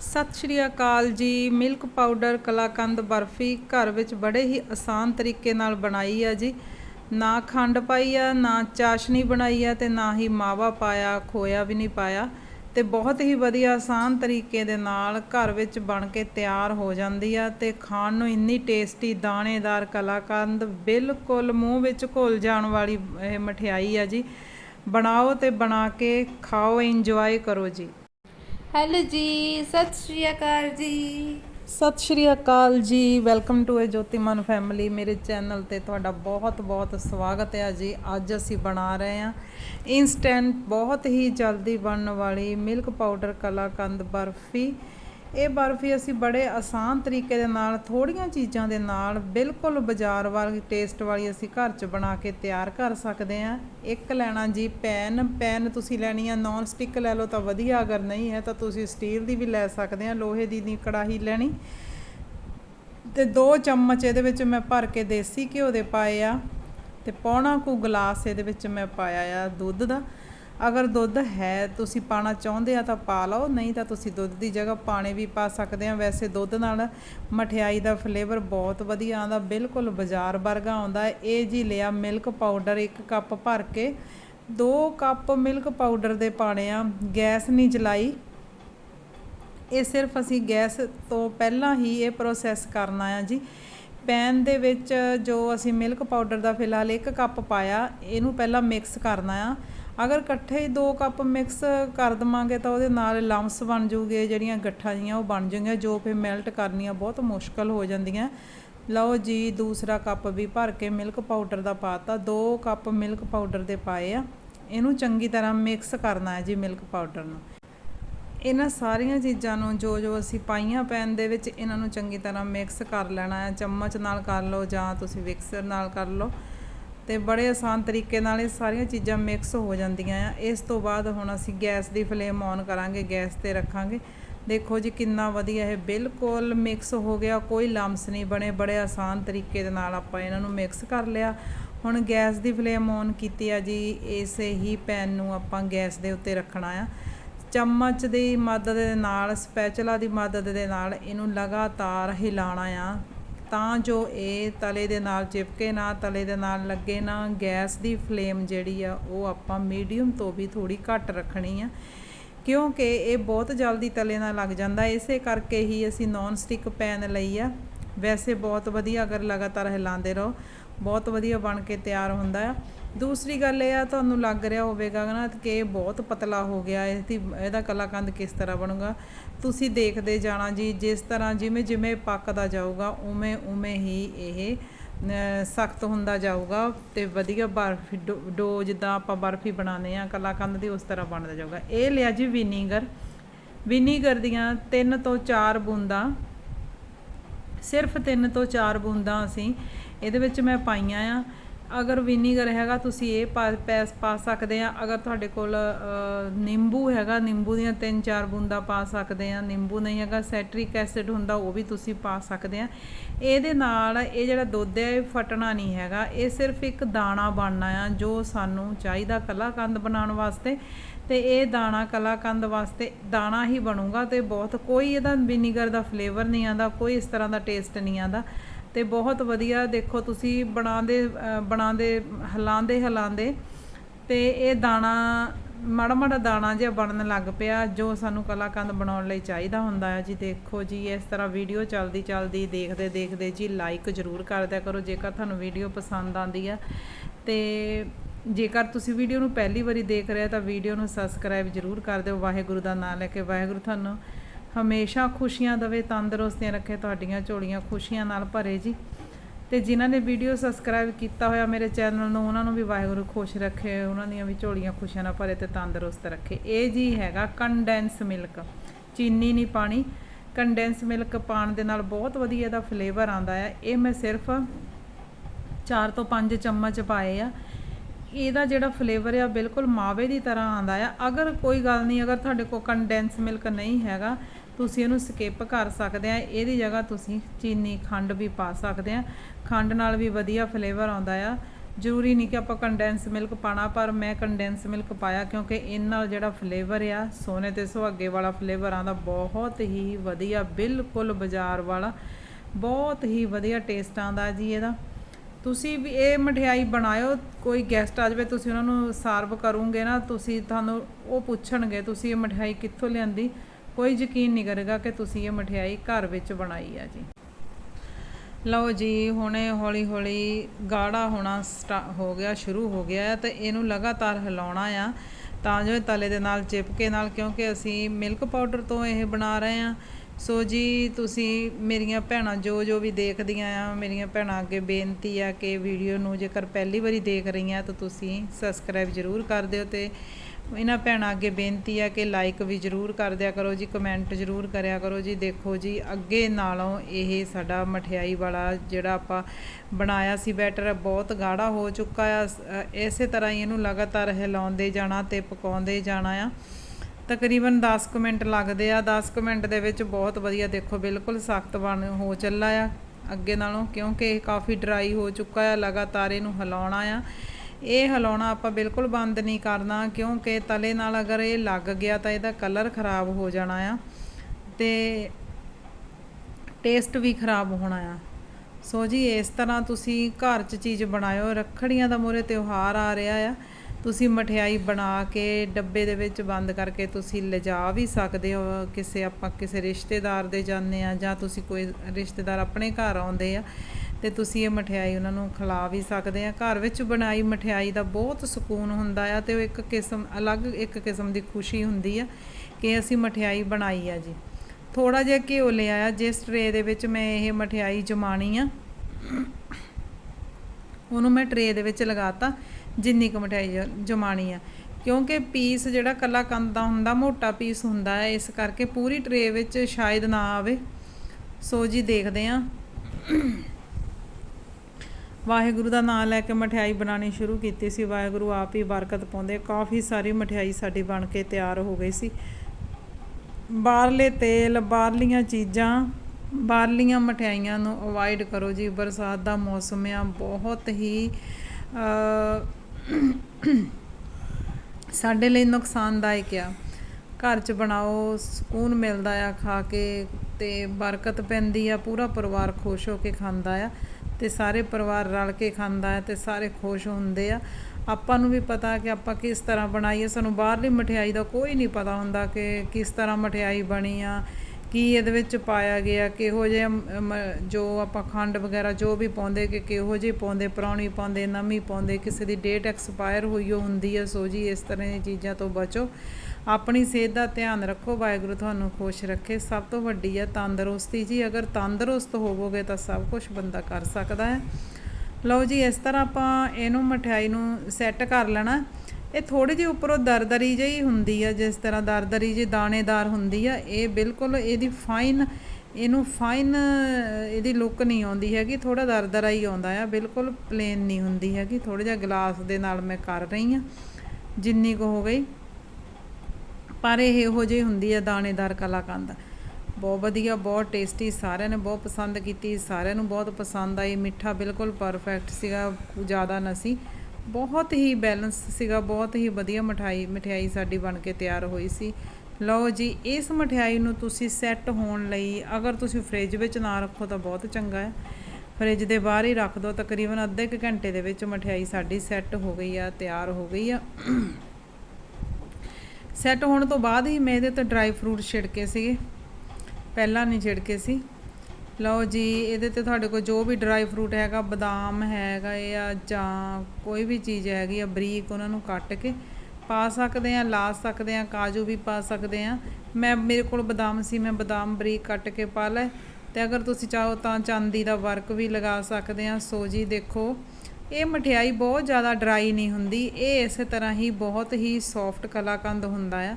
ਸਤਿ ਸ਼੍ਰੀ ਅਕਾਲ ਜੀ। ਮਿਲਕ ਪਾਊਡਰ ਕਲਾਕੰਦ ਬਰਫੀ ਘਰ ਵਿੱਚ ਬੜੇ ਹੀ ਆਸਾਨ ਤਰੀਕੇ ਨਾਲ ਬਣਾਈ ਆ ਜੀ। ਨਾ ਖੰਡ ਪਾਈ ਆ, ਨਾ ਚਾਸ਼ਨੀ ਬਣਾਈ ਆ ਤੇ ਨਾ ਹੀ ਮਾਵਾ ਪਾਇਆ, ਖੋਇਆ ਵੀ ਨਹੀਂ ਪਾਇਆ। ਤੇ ਬਹੁਤ ਹੀ ਵਧੀਆ ਆਸਾਨ ਤਰੀਕੇ ਦੇ ਨਾਲ ਘਰ ਵਿੱਚ ਬਣ ਕੇ ਤਿਆਰ ਹੋ ਜਾਂਦੀ ਆ ਤੇ ਖਾਣ ਨੂੰ ਇੰਨੀ ਟੇਸਟੀ ਦਾਣੇਦਾਰ ਕਲਾਕੰਦ ਬਿਲਕੁਲ ਮੂੰਹ ਵਿੱਚ ਘੁਲ ਜਾਣ ਵਾਲੀ ਇਹ ਮਠਿਆਈ ਆ ਜੀ। ਬਣਾਓ ਤੇ ਬਣਾ ਕੇ ਖਾਓ, ਇੰਜੋਏ ਕਰੋ ਜੀ। ਹੈਲੋ ਜੀ, ਸਤਿ ਸ਼੍ਰੀ ਅਕਾਲ ਜੀ। ਸਤਿ ਸ਼੍ਰੀ ਅਕਾਲ ਜੀ, welcome to a Jyotiman family, ਮੇਰੇ ਚੈਨਲ ਤੇ ਤੁਹਾਡਾ ਬਹੁਤ ਬਹੁਤ ਸਵਾਗਤ ਹੈ। ਜੀ ਅੱਜ ਅਸੀਂ ਬਣਾ ਰਹੇ ਹਾਂ ਇਨਸਟੈਂਟ ਬਹੁਤ ਹੀ ਜਲਦੀ ਬਣਨ ਵਾਲੀ ਮਿਲਕ ਪਾਊਡਰ ਕਲਾਕੰਦ ਬਰਫੀ। ਇਹ ਬਰਫੀ ਅਸੀਂ ਬੜੇ ਆਸਾਨ ਤਰੀਕੇ ਦੇ ਨਾਲ ਥੋੜੀਆਂ ਚੀਜ਼ਾਂ ਦੇ ਨਾਲ, ਬਿਲਕੁਲ ਬਾਜ਼ਾਰ ਵਾਲੀ ਟੇਸਟ ਵਾਲੀ ਅਸੀਂ ਘਰ 'ਚ ਬਣਾ ਕੇ ਤਿਆਰ ਕਰ ਸਕਦੇ ਹਾਂ। ਇੱਕ ਲੈਣਾ ਜੀ ਪੈਨ ਪੈਨ ਤੁਸੀਂ ਲੈਣੀ ਆ ਨੌਨ ਸਟਿਕ ਲੈ ਲਓ ਤਾਂ ਵਧੀਆ, ਅਗਰ ਨਹੀਂ ਹੈ ਤਾਂ ਤੁਸੀਂ ਸਟੀਲ ਦੀ ਵੀ ਲੈ ਸਕਦੇ ਆ ਲੋਹੇ ਦੀ ਨਹੀਂ, ਕੜਾਹੀ ਲੈਣੀ। ਤੇ 2 ਚਮਚ ਇਹਦੇ ਵਿੱਚ ਮੈਂ ਭਰ ਕੇ ਦੇਸੀ ਘਿਓ ਦੇ ਪਾਏ ਆ, ਤੇ ਪੌਣਾ ਕੁ ਗਲਾਸ ਇਹਦੇ ਵਿੱਚ ਮੈਂ ਪਾਇਆ ਆ ਦੁੱਧ ਦਾ। ਅਗਰ ਦੁੱਧ ਹੈ, ਤੁਸੀਂ ਪਾਣਾ ਚਾਹੁੰਦੇ ਆ ਤਾਂ ਪਾ ਲਓ, ਨਹੀਂ ਤਾਂ ਤੁਸੀਂ ਦੁੱਧ ਦੀ ਜਗ੍ਹਾ ਪਾਣੀ ਵੀ ਪਾ ਸਕਦੇ ਆ। ਵੈਸੇ ਦੁੱਧ ਨਾਲ ਮਠਿਆਈ ਦਾ ਫਲੇਵਰ ਬਹੁਤ ਵਧੀਆ ਆਉਂਦਾ, ਬਿਲਕੁਲ ਬਾਜ਼ਾਰ ਵਰਗਾ ਆਉਂਦਾ। ਇਹ ਜੀ ਲਿਆ ਮਿਲਕ ਪਾਊਡਰ 1 ਕੱਪ ਭਰ ਕੇ। 2 ਕੱਪ ਮਿਲਕ ਪਾਊਡਰ ਦੇ ਪਾਣੇ ਆ, ਗੈਸ ਨਹੀਂ ਜਲਾਈ। ਇਹ ਸਿਰਫ ਅਸੀਂ ਗੈਸ ਤੋਂ ਪਹਿਲਾਂ ਹੀ ਇਹ ਪ੍ਰੋਸੈਸ ਕਰਨਾ ਆ ਜੀ। ਪੈਨ ਦੇ ਵਿੱਚ ਜੋ ਅਸੀਂ ਮਿਲਕ ਪਾਊਡਰ ਦਾ ਫਿਲਹਾਲ 1 ਕੱਪ ਪਾਇਆ, ਇਹਨੂੰ ਪਹਿਲਾਂ ਮਿਕਸ ਕਰਨਾ ਆ। ਅਗਰ ਇਕੱਠੇ ਹੀ ਦੋ ਕੱਪ ਮਿਕਸ ਕਰ ਦਵਾਂਗੇ ਤਾਂ ਉਹਦੇ ਨਾਲ ਲੰਮਸ ਬਣ ਜੂਗੇ, ਜਿਹੜੀਆਂ ਗੱਠਾਂ ਜੀਆਂ ਉਹ ਬਣ ਜਾਣਗੀਆਂ ਜੋ ਫਿਰ ਮੈਲਟ ਕਰਨੀਆਂ ਬਹੁਤ ਮੁਸ਼ਕਲ ਹੋ ਜਾਂਦੀਆਂ। ਲਓ ਜੀ, ਦੂਸਰਾ ਕੱਪ ਵੀ ਭਰ ਕੇ ਮਿਲਕ ਪਾਊਡਰ ਦਾ ਪਾਤਾ ਦੋ ਕੱਪ ਮਿਲਕ ਪਾਊਡਰ ਦੇ ਪਾਏ ਆ। ਇਹਨੂੰ ਚੰਗੀ ਤਰ੍ਹਾਂ ਮਿਕਸ ਕਰਨਾ ਹੈ ਜੀ ਮਿਲਕ ਪਾਊਡਰ ਨੂੰ। ਇਹਨਾਂ ਸਾਰੀਆਂ ਚੀਜ਼ਾਂ ਨੂੰ ਜੋ ਜੋ ਅਸੀਂ ਪਾਈਆਂ ਪੈਨ ਦੇ ਵਿੱਚ, ਇਹਨਾਂ ਨੂੰ ਚੰਗੀ ਤਰ੍ਹਾਂ ਮਿਕਸ ਕਰ ਲੈਣਾ ਹੈ। ਚਮਚ ਨਾਲ ਕਰ ਲਓ ਜਾਂ ਤੁਸੀਂ ਵਿਕਸਰ ਨਾਲ ਕਰ ਲਓ। ਤੇ ਬੜੇ ਆਸਾਨ ਤਰੀਕੇ ਨਾਲ ਇਹ ਸਾਰੀਆਂ ਚੀਜ਼ਾਂ ਮਿਕਸ ਹੋ ਜਾਂਦੀਆਂ ਆ। ਇਸ ਤੋਂ ਬਾਅਦ ਹੁਣ ਅਸੀਂ ਗੈਸ ਦੀ ਫਲੇਮ ਔਨ ਕਰਾਂਗੇ, ਗੈਸ ਤੇ ਰੱਖਾਂਗੇ। ਦੇਖੋ ਜੀ ਕਿੰਨਾ ਵਧੀਆ ਇਹ ਬਿਲਕੁਲ ਮਿਕਸ ਹੋ ਗਿਆ, ਕੋਈ ਲੰਮਸ ਨਹੀਂ ਬਣੇ, ਬੜੇ ਆਸਾਨ ਤਰੀਕੇ ਦੇ ਨਾਲ ਆਪਾਂ ਇਹਨਾਂ ਨੂੰ ਮਿਕਸ ਕਰ ਲਿਆ। ਹੁਣ ਗੈਸ ਦੀ ਫਲੇਮ ਔਨ ਕੀਤੀ ਆ ਜੀ, ਇਸੇ ਹੀ ਪੈਨ ਨੂੰ ਆਪਾਂ ਗੈਸ ਦੇ ਉੱਤੇ ਰੱਖਣਾ ਆ। ਚਮਚ ਦੀ ਮਦਦ ਦੇ ਨਾਲ ਸਪੈਚਲਾ ਦੀ ਮਦਦ ਦੇ ਨਾਲ ਇਹਨੂੰ ਲਗਾਤਾਰ ਹਿਲਾਉਣਾ ਆ। ਤਾਂ ਜੋ ਇਹ ਤਲੇ ਦੇ ਨਾਲ ਚਿਪਕੇ ਨਾ, ਤਲੇ ਦੇ ਨਾਲ ਲੱਗੇ ਨਾ, ਗੈਸ ਦੀ ਫਲੇਮ ਜਿਹੜੀ ਆ, ਉਹ ਆਪਾਂ ਮੀਡੀਅਮ ਤੋਂ ਵੀ ਥੋੜੀ ਘੱਟ ਰੱਖਣੀ ਆ। ਕਿਉਂਕਿ ਇਹ ਬਹੁਤ ਜਲਦੀ ਤਲੇ ਨਾਲ ਲੱਗ ਜਾਂਦਾ। ਇਸੇ ਕਰਕੇ ਹੀ ਅਸੀਂ ਨੌਨ ਸਟਿਕ ਪੈਨ ਲਈ ਆ। ਵੈਸੇ ਬਹੁਤ ਵਧੀਆ ਅਗਰ ਲਗਾਤਾਰ ਹਿਲਾਉਂਦੇ ਰਹੋ, ਬਹੁਤ ਵਧੀਆ ਬਣ ਕੇ ਤਿਆਰ ਹੁੰਦਾ ਆ। ਦੂਸਰੀ ਗੱਲ ਇਹ ਆ, ਤੁਹਾਨੂੰ ਲੱਗ ਰਿਹਾ ਹੋਵੇਗਾ ਨਾ ਕਿ ਇਹ ਬਹੁਤ ਪਤਲਾ ਹੋ ਗਿਆ, ਇਹਦੀ, ਇਹਦਾ ਕਲਾਕੰਦ ਕਿਸ ਤਰ੍ਹਾਂ ਬਣੂਗਾ। ਤੁਸੀਂ ਦੇਖਦੇ ਜਾਣਾ ਜੀ, ਜਿਸ ਤਰ੍ਹਾਂ ਜਿਵੇਂ ਜਿਵੇਂ ਪੱਕਦਾ ਜਾਊਗਾ, ਉਵੇਂ ਉਵੇਂ ਹੀ ਇਹ ਸਖਤ ਹੁੰਦਾ ਜਾਊਗਾ ਤੇ ਵਧੀਆ ਬਰਫੀ ਡੋ- ਡੋ ਜਿੱਦਾਂ ਆਪਾਂ ਬਰਫੀ ਬਣਾਉਂਦੇ ਆ ਕਲਾਕੰਦ ਦੀ ਉਸ ਤਰ੍ਹਾਂ ਬਣਦਾ ਜਾਊਗਾ। ਇਹ ਲਿਆ ਜੀ ਵਿਨੀਗਰ। ਵਿਨੀਗਰ ਦੀਆਂ 3 ਤੋਂ 4 ਬੂੰਦਾਂ, ਸਿਰਫ 3 ਤੋਂ 4 ਬੂੰਦਾਂ ਅਸੀਂ ਇਹਦੇ ਵਿੱਚ ਮੈਂ ਪਾਈਆਂ ਆ। ਅਗਰ ਵਿਨੀਗਰ ਹੈਗਾ, ਤੁਸੀਂ ਇਹ ਪਾ ਪਾ ਸਕਦੇ ਆ। ਅਗਰ ਤੁਹਾਡੇ ਕੋਲ ਨਿੰਬੂ ਹੈਗਾ, ਨਿੰਬੂ ਦੀਆਂ 3-4 ਬੂੰਦਾਂ ਪਾ ਸਕਦੇ ਆ। ਨਿੰਬੂ ਨਹੀਂ ਹੈਗਾ, ਸੈਟ੍ਰਿਕ ਐਸਿਡ ਹੁੰਦਾ, ਉਹ ਵੀ ਤੁਸੀਂ ਪਾ ਸਕਦੇ ਆ। ਇਹਦੇ ਨਾਲ ਇਹ ਜਿਹੜਾ ਦੁੱਧ ਹੈ, ਇਹ ਫਟਣਾ ਨਹੀਂ ਹੈਗਾ। ਇਹ ਸਿਰਫ ਇੱਕ ਦਾਣਾ ਬਣਨਾ ਆ, ਜੋ ਸਾਨੂੰ ਚਾਹੀਦਾ ਕਲਾਕੰਦ ਬਣਾਉਣ ਵਾਸਤੇ। ਤੇ ਇਹ ਦਾਣਾ, ਕਲਾਕੰਦ ਵਾਸਤੇ ਦਾਣਾ ਹੀ ਬਣੂਗਾ ਤੇ ਬਹੁਤ, ਕੋਈ ਇਹਦਾ ਵਿਨੀਗਰ ਦਾ ਫਲੇਵਰ ਨਹੀਂ ਆਂਦਾ ਕੋਈ ਇਸ ਤਰ੍ਹਾਂ ਦਾ ਟੇਸਟ ਨਹੀਂ ਆਂਦਾ ਤੇ ਬਹੁਤ ਵਧੀਆ ਦੇਖੋ ਤੁਸੀਂ ਬਣਾਉਂਦੇ ਬਣਾਉਂਦੇ, ਹਿਲਾਉਂਦੇ ਹਿਲਾਉਂਦੇ ਤੇ ਇਹ ਦਾਣਾ, ਮਾੜਾ ਮਾੜਾ ਦਾਣਾ ਜਿਹਾ ਬਣਨ ਲੱਗ ਪਿਆ ਜੋ ਸਾਨੂੰ ਕਲਾਕੰਦ ਬਣਾਉਣ ਲਈ ਚਾਹੀਦਾ ਹੁੰਦਾ ਹੈ। ਜੀ ਦੇਖੋ ਜੀ, ਇਸ ਤਰ੍ਹਾਂ ਵੀਡੀਓ ਚੱਲਦੀ ਚੱਲਦੀ ਦੇਖਦੇ ਦੇਖਦੇ ਜੀ ਲਾਈਕ ਜ਼ਰੂਰ ਕਰ ਦਿਆ ਕਰੋ ਜੇਕਰ ਤੁਹਾਨੂੰ ਵੀਡੀਓ ਪਸੰਦ ਆਉਂਦੀ ਆ ਤੇ ਜੇਕਰ ਤੁਸੀਂ ਵੀਡੀਓ ਨੂੰ ਪਹਿਲੀ ਵਾਰੀ ਦੇਖ ਰਹੇ ਹੋ ਤਾਂ ਵੀਡੀਓ ਨੂੰ ਸਬਸਕ੍ਰਾਈਬ ਜ਼ਰੂਰ ਕਰ ਦਿਓ। ਵਾਹਿਗੁਰੂ ਦਾ ਨਾਮ ਲੈ ਕੇ ਵਾਹਿਗੁਰੂ ਤੁਹਾਨੂੰ ਹਮੇਸ਼ਾ ਖੁਸ਼ੀਆਂ ਦੇਵੇ, ਤੰਦਰੁਸਤੀਆਂ ਰੱਖੇ ਤੁਹਾਡੀਆਂ ਝੋਲੀਆਂ ਖੁਸ਼ੀਆਂ ਨਾਲ ਭਰੇ ਜੀ। ਤੇ ਜਿਨ੍ਹਾਂ ਨੇ ਵੀਡੀਓ ਸਬਸਕ੍ਰਾਈਬ ਕੀਤਾ ਹੋਇਆ ਮੇਰੇ ਚੈਨਲ ਨੂੰ, ਉਹਨਾਂ ਨੂੰ ਵੀ ਵਾਹਿਗੁਰੂ ਖੁਸ਼ ਰੱਖੇ, ਉਹਨਾਂ ਦੀਆਂ ਵੀ ਝੋਲੀਆਂ ਖੁਸ਼ੀਆਂ ਨਾਲ ਭਰੇ ਤੇ ਤੰਦਰੁਸਤ ਰੱਖੇ। ਇਹ ਜੀ ਹੈਗਾ ਕੰਡੈਂਸ ਮਿਲਕ ਚੀਨੀ ਨਹੀਂ ਪਾਣੀ। ਕੰਡੈਂਸ ਮਿਲਕ ਪਾਣ ਦੇ ਨਾਲ ਬਹੁਤ ਵਧੀਆ ਇਹਦਾ ਫਲੇਵਰ ਆਉਂਦਾ ਆ। ਇਹ ਮੈਂ ਸਿਰਫ 4 ਤੋਂ 5 ਚਮਚ ਪਾਏ ਆ। ਇਹਦਾ ਜਿਹੜਾ ਫਲੇਵਰ ਆ, ਬਿਲਕੁਲ ਮਾਵੇ ਦੀ ਤਰ੍ਹਾਂ ਆਉਂਦਾ ਆ। ਅਗਰ ਕੋਈ ਗੱਲ ਨਹੀਂ, ਅਗਰ ਤੁਹਾਡੇ ਕੋਲ ਕੰਡੈਂਸ ਮਿਲਕ ਨਹੀਂ ਹੈਗਾ ਤੁਸੀਂ ਇਹਨੂੰ ਸਕਿਪ ਕਰ ਸਕਦੇ ਆ। ਇਹਦੀ ਜਗ੍ਹਾ ਤੁਸੀਂ ਚੀਨੀ ਖੰਡ ਵੀ ਪਾ ਸਕਦੇ ਆ। ਖੰਡ ਨਾਲ ਵੀ ਵਧੀਆ ਫਲੇਵਰ ਆਉਂਦਾ ਆ। ਜ਼ਰੂਰੀ ਨਹੀਂ ਕਿ ਆਪਾਂ ਕੰਡੈਂਸ ਮਿਲਕ ਪਾਣਾ ਪਰ ਮੈਂ ਕੰਡੈਂਸ ਮਿਲਕ ਪਾਇਆ ਕਿਉਂਕਿ ਇਹਨਾਂ ਨਾਲ ਜਿਹੜਾ ਫਲੇਵਰ ਆ, ਸੋਨੇ ਤੇ ਸੁਹਾਗੇ ਵਾਲਾ ਫਲੇਵਰ ਆਂਦਾ ਬਹੁਤ ਹੀ ਵਧੀਆ, ਬਿਲਕੁਲ ਬਾਜ਼ਾਰ ਵਾਲਾ, ਬਹੁਤ ਹੀ ਵਧੀਆ ਟੇਸਟ ਆਂਦਾ ਜੀ ਇਹਦਾ। ਤੁਸੀਂ ਵੀ ਇਹ ਮਠਿਆਈ ਬਣਾਇਓ, ਕੋਈ ਗੈਸਟ ਆ ਜਾਵੇ, ਤੁਸੀਂ ਉਹਨਾਂ ਨੂੰ ਸਰਵ ਕਰੋਗੇ ਨਾ, ਤੁਸੀਂ ਤੁਹਾਨੂੰ ਉਹ ਪੁੱਛਣਗੇ, ਤੁਸੀਂ ਇਹ ਮਠਿਆਈ ਕਿੱਥੋਂ ਲਿਆਂਦੀ? ਕੋਈ ਯਕੀਨ ਨਹੀਂ ਕਰੇਗਾ ਕਿ ਤੁਸੀਂ ਇਹ ਮਠਿਆਈ ਘਰ ਵਿੱਚ ਬਣਾਈ ਆ ਜੀ। ਲਓ ਜੀ, ਹੁਣੇ ਹੌਲੀ ਹੌਲੀ ਗਾੜਾ ਹੋਣਾ ਸਟਾ, ਹੋ ਗਿਆ, ਸ਼ੁਰੂ ਹੋ ਗਿਆ ਹੈ ਤੇ ਇਹਨੂੰ ਲਗਾਤਾਰ ਹਿਲਾਉਣਾ ਆ। ਤਾਂ ਜੋ ਇਹ ਤਲੇ ਦੇ ਨਾਲ ਚਿਪਕੇ ਨਾਲ, ਕਿਉਂਕਿ ਅਸੀਂ ਮਿਲਕ ਪਾਊਡਰ ਤੋਂ ਇਹ ਬਣਾ ਰਹੇ ਆ ਸੋ ਜੀ, ਤੁਸੀਂ ਮੇਰੀਆਂ ਭੈਣਾਂ ਜੋ ਜੋ ਵੀ ਦੇਖਦੀਆਂ ਆ, ਮੇਰੀਆਂ ਭੈਣਾਂ ਅੱਗੇ ਬੇਨਤੀ ਆ ਕਿ ਵੀਡੀਓ ਨੂੰ ਜੇਕਰ ਪਹਿਲੀ ਵਾਰੀ ਦੇਖ ਰਹੀਆਂ, ਤਾਂ ਤੁਸੀਂ ਸਬਸਕ੍ਰਾਈਬ ਜ਼ਰੂਰ ਕਰ ਦਿਓ ਤੇ ਇਹਨਾਂ ਭੈਣਾਂ ਅੱਗੇ ਬੇਨਤੀ ਆ ਕਿ ਲਾਈਕ ਵੀ ਜ਼ਰੂਰ ਕਰ ਦਿਆ ਕਰੋ ਜੀ ਕਮੈਂਟ ਜ਼ਰੂਰ ਕਰਿਆ ਕਰੋ ਜੀ। ਦੇਖੋ ਜੀ, ਅੱਗੇ ਨਾਲੋਂ ਇਹ ਸਾਡਾ ਮਠਿਆਈ ਵਾਲਾ ਜਿਹੜਾ ਆਪਾਂ ਬਣਾਇਆ ਸੀ ਬੈਟਰ ਬਹੁਤ ਗਾੜਾ ਹੋ ਚੁੱਕਾ ਆ। ਇਸੇ ਤਰ੍ਹਾਂ ਹੀ ਇਹਨੂੰ ਲਗਾਤਾਰ ਹਿਲਾਉਂਦੇ ਜਾਣਾ ਤੇ ਪਕਾਉਂਦੇ ਜਾਣਾ ਆ। ਤਕਰੀਬਨ 10 ਕੁ ਮਿੰਟ ਲੱਗਦੇ ਆ। 10 ਕੁ ਮਿੰਟ ਦੇ ਵਿੱਚ ਬਹੁਤ ਵਧੀਆ ਦੇਖੋ, ਬਿਲਕੁਲ ਸਖਤ ਬਣ ਹੋ ਚੱਲਾ ਆ ਅੱਗੇ ਨਾਲੋਂ, ਕਿਉਂਕਿ ਇਹ ਕਾਫੀ ਡਰਾਈ ਹੋ ਚੁੱਕਾ ਆ, ਲਗਾਤਾਰ ਇਹਨੂੰ ਹਿਲਾਉਣਾ ਆ। ਇਹ ਹਿਲਾਉਣਾ ਆਪਾਂ ਬਿਲਕੁਲ ਬੰਦ ਨਹੀਂ ਕਰਨਾ, ਕਿਉਂਕਿ ਤਲੇ ਨਾਲ ਅਗਰ ਇਹ ਲੱਗ ਗਿਆ ਤਾਂ ਇਹਦਾ ਕਲਰ ਖਰਾਬ ਹੋ ਜਾਣਾ ਆ ਤੇ ਟੇਸਟ ਵੀ ਖਰਾਬ ਹੋਣਾ ਆ। ਸੋ ਜੀ, ਇਸ ਤਰ੍ਹਾਂ ਤੁਸੀਂ ਘਰ 'ਚ ਚੀਜ਼ ਬਣਾਇਓ, ਰੱਖੜੀਆਂ ਦਾ ਮੂਹਰੇ ਤਿਉਹਾਰ ਆ ਰਿਹਾ ਆ, ਤੁਸੀਂ ਮਠਿਆਈ ਬਣਾ ਕੇ ਡੱਬੇ ਦੇ ਵਿੱਚ ਬੰਦ ਕਰਕੇ ਤੁਸੀਂ ਲਿਜਾ ਵੀ ਸਕਦੇ ਹੋ, ਕਿਸੇ ਆਪਾਂ ਕਿਸੇ ਰਿਸ਼ਤੇਦਾਰ ਦੇ ਜਾਂਦੇ ਆ ਜਾਂ ਤੁਸੀਂ ਕੋਈ ਰਿਸ਼ਤੇਦਾਰ ਆਪਣੇ ਘਰ ਆਉਂਦੇ ਆ ਤੇ ਤੁਸੀਂ ਇਹ ਮਠਿਆਈ ਉਹਨਾਂ ਨੂੰ ਖਿਲਾ ਵੀ ਸਕਦੇ ਆ। ਘਰ ਵਿੱਚ ਬਣਾਈ ਮਠਿਆਈ ਦਾ ਬਹੁਤ ਸਕੂਨ ਹੁੰਦਾ ਆ ਤੇ ਉਹ ਇੱਕ ਕਿਸਮ, ਅਲੱਗ ਇੱਕ ਕਿਸਮ ਦੀ ਖੁਸ਼ੀ ਹੁੰਦੀ ਆ ਕਿ ਅਸੀਂ ਮਠਿਆਈ ਬਣਾਈ ਆ ਜੀ। ਥੋੜਾ ਜਿਹਾ ਘਿਓ ਲਿਆ ਆ, ਜਿਸ ਟਰੇ ਦੇ ਵਿੱਚ ਮੈਂ ਇਹ ਮਠਿਆਈ ਜਮਾਣੀ ਆ। ਉਹਨੂੰ ਮੈਂ ਟਰੇ ਦੇ ਵਿੱਚ ਲਗਾਤਾ, ਜਿੰਨੀ ਕੁ ਮਠਿਆਈ ਜ- ਜਮਾਣੀ ਆ। ਕਿਉਂਕਿ ਪੀਸ ਜਿਹੜਾ ਕੱਲਾ ਕੰਦ ਦਾ ਹੁੰਦਾ, ਮੋਟਾ ਪੀਸ ਹੁੰਦਾ ਹੈ ਇਸ ਕਰਕੇ ਪੂਰੀ ਟਰੇ ਵਿੱਚ ਸ਼ਾਇਦ ਨਾ ਆਵੇ। ਸੋ ਜੀ ਦੇਖਦੇ ਆ। ਵਾਹਿਗੁਰੂ ਦਾ ਨਾਮ ਲੈ ਕੇ ਮਠਿਆਈ ਬਣਾਉਣੀ ਸ਼ੁਰੂ ਕੀਤੀ ਸੀ। ਵਾਹਿਗੁਰੂ ਆਪ ਹੀ ਬਰਕਤ ਪਾਉਂਦੇ। ਕਾਫੀ ਸਾਰੀ ਮਠਿਆਈ ਸਾਡੀ ਬਣ ਕੇ ਤਿਆਰ ਹੋ ਗਈ ਸੀ। ਬਾਹਰਲੇ ਤੇਲ, ਬਾਹਰਲੀਆਂ ਚੀਜ਼ਾਂ, ਬਾਹਰਲੀਆਂ ਮਠਿਆਈਆਂ ਨੂੰ ਅਵੋਇਡ ਕਰੋ ਜੀ। ਬਰਸਾਤ ਦਾ ਮੌਸਮ ਆ, ਬਹੁਤ ਹੀ ਸਾਡੇ ਲਈ ਨੁਕਸਾਨਦਾਇਕ ਆ। ਘਰ 'ਚ ਬਣਾਓ, ਸਕੂਨ ਮਿਲਦਾ ਆ ਖਾ ਕੇ ਤੇ ਬਰਕਤ ਪੈਂਦੀ ਆ, ਪੂਰਾ ਪਰਿਵਾਰ ਖੁਸ਼ ਹੋ ਕੇ ਖਾਂਦਾ ਆ। ਤੇ ਸਾਰੇ ਪਰਿਵਾਰ ਰਲ ਕੇ ਖਾਂਦਾ ਹੈ ਤੇ ਸਾਰੇ ਖੁਸ਼ ਹੁੰਦੇ ਆ। ਆਪਾਂ ਨੂੰ ਵੀ ਪਤਾ ਕਿ ਆਪਾਂ ਕਿਸ ਤਰ੍ਹਾਂ ਬਣਾਈਏ। ਸਾਨੂੰ ਬਾਹਰਲੀ ਮਠਿਆਈ ਦਾ ਕੋਈ ਨਹੀਂ ਪਤਾ ਹੁੰਦਾ ਕਿ ਕਿਸ ਤਰ੍ਹਾਂ ਮਠਿਆਈ ਬਣੀ ਆ, ਕੀ ਇਹਦੇ ਵਿੱਚ ਪਾਇਆ ਗਿਆ, ਕਿਹੋ ਜਿਹੇ ਜੋ ਆਪਾਂ ਖੰਡ ਵਗੈਰਾ ਜੋ ਵੀ ਪਾਉਂਦੇ ਕਿ ਕਿਹੋ ਜਿਹੇ ਪਾਉਂਦੇ, ਪੁਰਾਣੀ ਪਾਉਂਦੇ ਨਵੀਂ ਪਾਉਂਦੇ, ਕਿਸੇ ਦੀ ਡੇਟ ਐਕਸਪਾਇਰ ਹੋਈ ਹੋ ਹੁੰਦੀ ਹੈ। ਸੋ ਜੀ, ਇਸ ਤਰ੍ਹਾਂ ਦੀਆਂ ਚੀਜ਼ਾਂ ਤੋਂ ਬਚੋ। ਆਪਣੀ ਸਿਹਤ ਦਾ ਧਿਆਨ ਰੱਖੋ, ਵਾਹਿਗੁਰੂ ਤੁਹਾਨੂੰ ਖੁਸ਼ ਰੱਖੇ। ਸਭ ਤੋਂ ਵੱਡੀ ਹੈ ਤੰਦਰੁਸਤੀ ਜੀ। ਅਗਰ ਤੰਦਰੁਸਤ ਹੋਵੋਗੇ ਤਾਂ ਸਭ ਕੁਝ ਬੰਦਾ ਕਰ ਸਕਦਾ ਹੈ। ਲਓ ਜੀ, ਇਸ ਤਰ੍ਹਾਂ ਆਪਾਂ ਇਹਨੂੰ ਮਠਿਆਈ ਨੂੰ ਸੈੱਟ ਕਰ ਲੈਣਾ। ਇਹ ਥੋੜੀ ਜਿਹੀ ਉੱਪਰੋਂ ਦਰਦਰੀ ਜਿਹੀ ਹੁੰਦੀ ਆ, ਜਿਸ ਤਰ੍ਹਾਂ ਦਰਦਰੀ ਜਿਹੀ ਦਾਣੇਦਾਰ ਹੁੰਦੀ ਆ, ਇਹ ਬਿਲਕੁਲ ਇਹਦੀ ਫਾਈਨ ਇਹਨੂੰ ਫਾਈਨ ਇਹਦੀ ਲੁੱਕ ਨਹੀਂ ਆਉਂਦੀ ਹੈਗੀ। ਥੋੜਾ ਦਰਦਰਾ ਹੀ ਆਉਂਦਾ ਆ, ਬਿਲਕੁਲ ਪਲੇਨ ਨਹੀਂ ਹੁੰਦੀ ਹੈਗੀ। ਥੋੜਾ ਜਿਹਾ ਗਲਾਸ ਦੇ ਨਾਲ ਮੈਂ ਕਰ ਰਹੀ ਆ ਜਿੰਨੀ ਕੁ ਹੋ ਗਈ। ਪਰ ਇਹ ਇਹੋ ਜਿਹੀ ਹੁੰਦੀ ਆ ਦਾਣੇਦਾਰ ਕਲਾਕੰਦ। ਬਹੁਤ ਵਧੀਆ, ਬਹੁਤ ਟੇਸਟੀ ਸਾਰਿਆਂ ਨੇ ਬਹੁਤ ਪਸੰਦ ਕੀਤੀ, ਸਾਰਿਆਂ ਨੂੰ ਬਹੁਤ ਪਸੰਦ ਆਈ। ਮਿੱਠਾ ਬਿਲਕੁਲ ਪਰਫੈਕਟ ਸੀਗਾ, ਜ਼ਿਆਦਾ ਨਾ ਸੀ। ਬਹੁਤ ਹੀ ਬੈਲੈਂਸ ਸੀਗਾ, ਬਹੁਤ ਹੀ ਵਧੀਆ ਮਠਾਈ, ਮਠਿਆਈ ਸਾਡੀ ਬਣ ਕੇ ਤਿਆਰ ਹੋਈ ਸੀ। ਲਓ ਜੀ, ਇਸ ਮਠਿਆਈ ਨੂੰ ਤੁਸੀਂ ਸੈੱਟ ਹੋਣ ਲਈ ਅਗਰ ਤੁਸੀਂ ਫ੍ਰਿਜ ਵਿੱਚ ਨਾ ਰੱਖੋ ਤਾਂ ਬਹੁਤ ਚੰਗਾ ਹੈ। ਫ੍ਰਿਜ ਦੇ ਬਾਹਰ ਹੀ ਰੱਖ ਦਿਓ, ਤਕਰੀਬਨ ਅੱਧੇ ਕੁ ਘੰਟੇ ਦੇ ਵਿੱਚ ਮਠਿਆਈ ਸਾਡੀ ਸੈੱਟ ਹੋ ਗਈ ਆ, ਤਿਆਰ ਹੋ ਗਈ ਆ। ਸੈੱਟ ਹੋਣ ਤੋਂ ਬਾਅਦ ਹੀ ਮੈਂ ਇਹਦੇ ਤੇ ਡਰਾਈ ਫਰੂਟ ਛਿੜਕੇ ਸੀਗੇ। ਪਹਿਲਾਂ ਨਹੀਂ ਛਿੜਕੇ ਸੀ। ਲਓ ਜੀ, ਇਹਦੇ ਤੇ ਤੁਹਾਡੇ ਕੋਲ ਜੋ ਵੀ ਡਰਾਈ ਫਰੂਟ ਹੈਗਾ, ਬਦਾਮ ਹੈਗਾ ਆ ਜਾਂ ਕੋਈ ਵੀ ਚੀਜ਼ ਹੈਗੀ ਆ, ਬਰੀਕ ਉਹਨਾਂ ਨੂੰ ਕੱਟ ਕੇ ਪਾ ਸਕਦੇ ਆ, ਲਾ ਸਕਦੇ ਆ, ਕਾਜੂ ਵੀ ਪਾ ਸਕਦੇ ਆ। ਮੈਂ, ਮੇਰੇ ਕੋਲ ਬਦਾਮ ਸੀ, ਮੈਂ ਬਦਾਮ ਬਰੀਕ ਕੱਟ ਕੇ ਪਾ ਲਏ। ਤੇ ਅਗਰ ਤੁਸੀਂ ਚਾਹੋ ਤਾਂ ਚਾਂਦੀ ਦਾ ਵਰਕ ਵੀ ਲਗਾ ਸਕਦੇ ਆ। ਸੋ ਜੀ, ਦੇਖੋ ਇਹ ਮਠਿਆਈ ਬਹੁਤ ਜ਼ਿਆਦਾ ਡਰਾਈ ਨਹੀਂ ਹੁੰਦੀ, ਇਹ ਇਸੇ ਤਰ੍ਹਾਂ ਹੀ ਬਹੁਤ ਹੀ ਸੌਫਟ ਕਲਾਕੰਦ ਹੁੰਦਾ ਆ।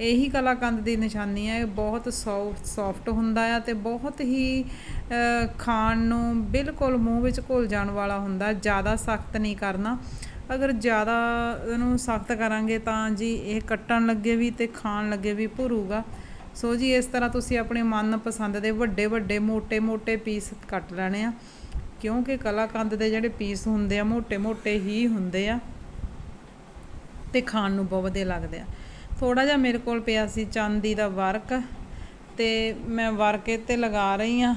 ਇਹੀ ਕਲਾਕੰਦ ਦੀ ਨਿਸ਼ਾਨੀ ਹੈ ਬਹੁਤ ਸੌਫਟ ਸੌਫਟ ਹੁੰਦਾ ਆ ਤੇ ਬਹੁਤ ਹੀ ਖਾਣ ਨੂੰ ਬਿਲਕੁਲ ਮੂੰਹ ਵਿੱਚ ਘੁਲ ਜਾਣ ਵਾਲਾ ਹੁੰਦਾ, ਜ਼ਿਆਦਾ ਸਖਤ ਨਹੀਂ ਕਰਨਾ। ਅਗਰ ਜ਼ਿਆਦਾ ਇਹਨੂੰ ਸਖਤ ਕਰਾਂਗੇ ਤਾਂ ਜੀ ਇਹ ਕੱਟਣ ਲੱਗੇ ਵੀ ਤੇ ਖਾਣ ਲੱਗੇ ਵੀ ਭੁਰੂਗਾ। ਸੋ ਜੀ ਇਸ ਤਰ੍ਹਾਂ ਤੁਸੀਂ ਆਪਣੇ ਮਨ ਪਸੰਦ ਦੇ ਵੱਡੇ ਵੱਡੇ ਮੋٹے ਮੋٹے ਪੀਸ ਕੱਟ ਲੈਣੇ ਆ। ਕਿਉਂਕਿ ਕਲਾਕੰਦ ਦੇ ਜਿਹੜੇ ਪੀਸ ਹੁੰਦੇ ਆ ਮੋਟੇ ਮੋਟੇ ਹੀ ਹੁੰਦੇ ਆ ਤੇ ਖਾਣ ਨੂੰ ਬਹੁਤ ਵਧੀਆ ਲੱਗਦੇ ਆ। ਥੋੜਾ ਜਿਹਾ ਮੇਰੇ ਕੋਲ ਪਿਆ ਸੀ ਚਾਂਦੀ ਦਾ ਵਰਕ ਤੇ ਮੈਂ ਵਰਕੇ ਤੇ ਲਗਾ ਰਹੀ ਆ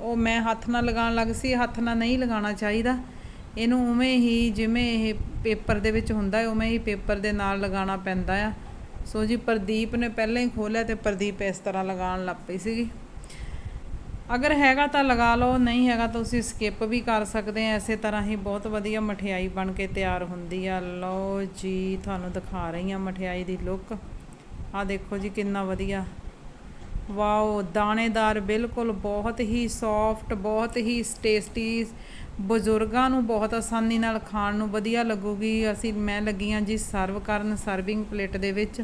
ਉਹ ਮੈਂ ਹੱਥ ਨਾਲ ਲਗਾਉਣ ਲੱਗ ਸੀ, ਹੱਥ ਨਾਲ ਨਹੀਂ ਲਗਾਉਣਾ ਚਾਹੀਦਾ। ਇਹਨੂੰ ਉਵੇਂ ਹੀ ਜਿਵੇਂ ਇਹ ਪੇਪਰ ਦੇ ਵਿੱਚ ਹੁੰਦਾ ਹੈ, ਉਵੇਂ ਹੀ ਪੇਪਰ ਦੇ ਨਾਲ ਲਗਾਉਣਾ ਪੈਂਦਾ ਆ। ਸੋ ਜੀ, ਪ੍ਰਦੀਪ ਨੇ ਪਹਿਲਾਂ ਹੀ ਖੋਲਿਆ ਤੇ ਪ੍ਰਦੀਪ ਇਸ ਤਰ੍ਹਾਂ ਲਗਾਉਣ ਲੱਗ ਪਈ ਸੀਗੀ। ਅਗਰ ਹੈਗਾ ਤਾਂ ਲਗਾ ਲਓ, ਨਹੀਂ ਹੈਗਾ ਤਾਂ ਤੁਸੀਂ ਸਕਿਪ ਵੀ ਕਰ ਸਕਦੇ ਆ। ਐਸੇ ਤਰ੍ਹਾਂ ਹੀ ਬਹੁਤ ਵਧੀਆ ਮਠਿਆਈ ਬਣ ਕੇ ਤਿਆਰ ਹੁੰਦੀ ਆ। ਲਓ ਜੀ, ਤੁਹਾਨੂੰ ਦਿਖਾ ਰਹੀ ਆ ਮਠਿਆਈ ਦੀ ਲੁੱਕ ਆ ਦੇਖੋ ਜੀ, ਕਿੰਨਾ ਵਧੀਆ। ਵਾਓ, ਦਾਣੇਦਾਰ ਬਿਲਕੁਲ ਬਹੁਤ ਹੀ ਸੌਫਟ ਬਹੁਤ ਹੀ ਟੇਸਟੀ ਬਜ਼ੁਰਗਾਂ ਨੂੰ ਬਹੁਤ ਆਸਾਨੀ ਨਾਲ ਖਾਣ ਨੂੰ ਵਧੀਆ ਲੱਗੂਗੀ। ਅਸੀਂ, ਮੈਂ ਲੱਗੀ ਹਾਂ ਜੀ ਸਰਵ ਕਰਨ ਸਰਵਿੰਗ ਪਲੇਟ ਦੇ ਵਿੱਚ।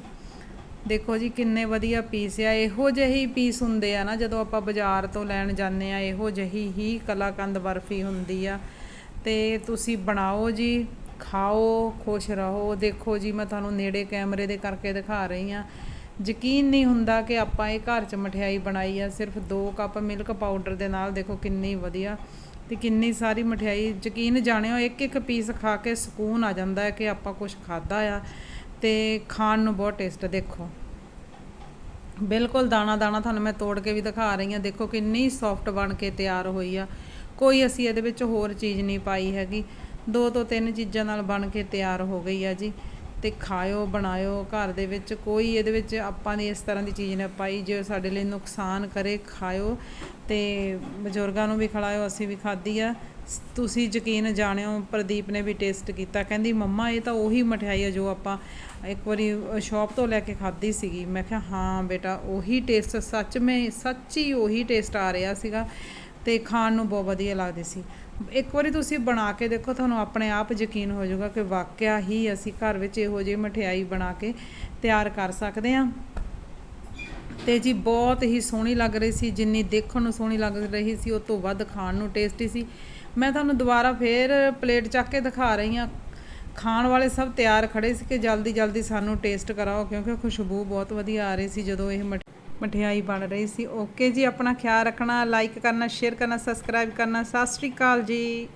ਦੇਖੋ ਜੀ ਕਿੰਨੇ ਵਧੀਆ ਪੀਸ ਆ, ਇਹੋ ਜਿਹੇ ਹੀ ਪੀਸ ਹੁੰਦੇ ਆ ਨਾ ਜਦੋਂ ਆਪਾਂ ਬਾਜ਼ਾਰ ਤੋਂ ਲੈਣ ਜਾਂਦੇ ਆ, ਇਹੋ ਜਿਹੀ ਹੀ ਕਲਾਕੰਦ ਬਰਫੀ ਹੁੰਦੀ ਆ। ਤੇ ਤੁਸੀਂ ਬਣਾਓ ਜੀ, ਖਾਓ, ਖੁਸ਼ ਰਹੋ। ਦੇਖੋ ਜੀ, ਮੈਂ ਤੁਹਾਨੂੰ ਨੇੜੇ ਕੈਮਰੇ ਦੇ ਕਰਕੇ ਦਿਖਾ ਰਹੀ ਆ। ਯਕੀਨ ਨਹੀਂ ਹੁੰਦਾ ਕਿ ਆਪਾਂ ਇਹ ਘਰ 'ਚ ਮਠਿਆਈ ਬਣਾਈ ਆ, ਸਿਰਫ 2 ਕੱਪ ਮਿਲਕ ਪਾਊਡਰ ਦੇ ਨਾਲ ਦੇਖੋ ਕਿੰਨੀ ਵਧੀਆ ਤੇ ਕਿੰਨੀ ਸਾਰੀ ਮਠਿਆਈ। ਯਕੀਨ ਜਾਣਿਓ ਇੱਕ ਇੱਕ ਪੀਸ ਖਾ ਕੇ ਸਕੂਨ ਆ ਜਾਂਦਾ ਹੈ ਕਿ ਆਪਾਂ ਕੁਝ ਖਾਦਾ ਆ। ਤੇ ਖਾਣ ਨੂੰ ਬਹੁਤ ਟੇਸਟ ਦੇਖੋ। ਬਿਲਕੁਲ ਦਾਣਾ ਦਾਣਾ ਤੁਹਾਨੂੰ ਮੈਂ ਤੋੜ ਕੇ ਵੀ ਦਿਖਾ ਰਹੀ ਹਾਂ। ਦੇਖੋ ਕਿੰਨੀ ਸੌਫਟ ਬਣ ਕੇ ਤਿਆਰ ਹੋਈ ਆ। ਕੋਈ ਅਸੀਂ ਇਹਦੇ ਵਿੱਚ ਹੋਰ ਚੀਜ਼ ਨਹੀਂ ਪਾਈ ਹੈਗੀ। ਦੋ ਤੋਂ ਤਿੰਨ ਚੀਜ਼ਾਂ ਨਾਲ ਬਣ ਕੇ ਤਿਆਰ ਹੋ ਗਈ ਆ ਜੀ। ਅਤੇ ਖਾਇਓ, ਬਣਾਇਓ, ਘਰ ਦੇ ਵਿੱਚ ਕੋਈ ਇਹਦੇ ਵਿੱਚ ਆਪਾਂ ਨੇ ਇਸ ਤਰ੍ਹਾਂ ਦੀ ਚੀਜ਼ ਨਾ ਪਾਈ ਜੋ ਸਾਡੇ ਲਈ ਨੁਕਸਾਨ ਕਰੇ, ਖਾਇਓ ਤੇ ਬਜ਼ੁਰਗਾਂ ਨੂੰ ਵੀ ਖਿਲਾਇਓ, ਅਸੀਂ ਵੀ ਖਾਧੀ ਆ। ਸ- ਤੁਸੀਂ ਯਕੀਨ ਜਾਣਿਓ ਪ੍ਰਦੀਪ ਨੇ ਵੀ ਟੇਸਟ ਕੀਤਾ, ਕਹਿੰਦੀ ਮੰਮਾ ਇਹ ਤਾਂ ਉਹੀ ਮਠਿਆਈ ਆ ਜੋ ਆਪਾਂ ਇੱਕ ਵਾਰੀ ਸ਼ਾਪ ਤੋਂ ਲੈ ਕੇ ਖਾਧੀ ਸੀਗੀ। ਮੈਂ ਕਿਹਾ, ਹਾਂ ਬੇਟਾ, ਉਹੀ ਟੇਸਟ, ਸੱਚ ਮੈਂ, ਸੱਚੀ ਉਹੀ ਟੇਸਟ ਆ ਰਿਹਾ ਸੀਗਾ ਤੇ ਖਾਣ ਨੂੰ ਬਹੁਤ ਵਧੀਆ ਲੱਗਦੀ ਸੀ। ਇੱਕ ਵਾਰੀ ਤੁਸੀਂ ਬਣਾ ਕੇ ਦੇਖੋ, ਤੁਹਾਨੂੰ ਆਪਣੇ ਆਪ ਯਕੀਨ ਹੋ ਜਾਊਗਾ ਕਿ ਵਾਕਿਆ ਹੀ ਅਸੀਂ ਘਰ ਵਿੱਚ ਇਹੋ ਜਿਹੀ ਮਠਿਆਈ ਬਣਾ ਕੇ ਤਿਆਰ ਕਰ ਸਕਦੇ ਹਾਂ। ਤੇ ਜੀ ਬਹੁਤ ਹੀ ਸੋਹਣੀ ਲੱਗ ਰਹੀ ਸੀ, ਜਿੰਨੀ ਦੇਖਣ ਨੂੰ ਸੋਹਣੀ ਲੱਗ ਰਹੀ ਸੀ, ਉਹ ਤੋਂ ਵੱਧ ਖਾਣ ਨੂੰ ਟੇਸਟੀ ਸੀ। ਮੈਂ ਤੁਹਾਨੂੰ ਦੁਬਾਰਾ ਫੇਰ ਪਲੇਟ ਚੱਕ ਕੇ ਦਿਖਾ ਰਹੀ ਹਾਂ। ਖਾਣ ਵਾਲੇ ਸਭ ਤਿਆਰ ਖੜੇ ਸੀ ਕਿ ਜਲਦੀ ਜਲਦੀ ਸਾਨੂੰ ਟੇਸਟ ਕਰਾਓ, ਕਿਉਂਕਿ ਖੁਸ਼ਬੂ ਬਹੁਤ ਵਧੀਆ ਆ ਰਹੀ ਸੀ ਜਦੋਂ ਇਹ ਮਠ- ਮਠਿਆਈ ਬਣ ਰਹੀ ਸੀ। ਓਕੇ ਜੀ, ਆਪਣਾ ਖਿਆਲ ਰੱਖਣਾ ਲਾਈਕ ਕਰਨਾ ਸ਼ੇਅਰ ਕਰਨਾ ਸਬਸਕ੍ਰਾਈਬ ਕਰਨਾ। ਸਤਿ ਸ਼੍ਰੀ ਅਕਾਲ ਜੀ।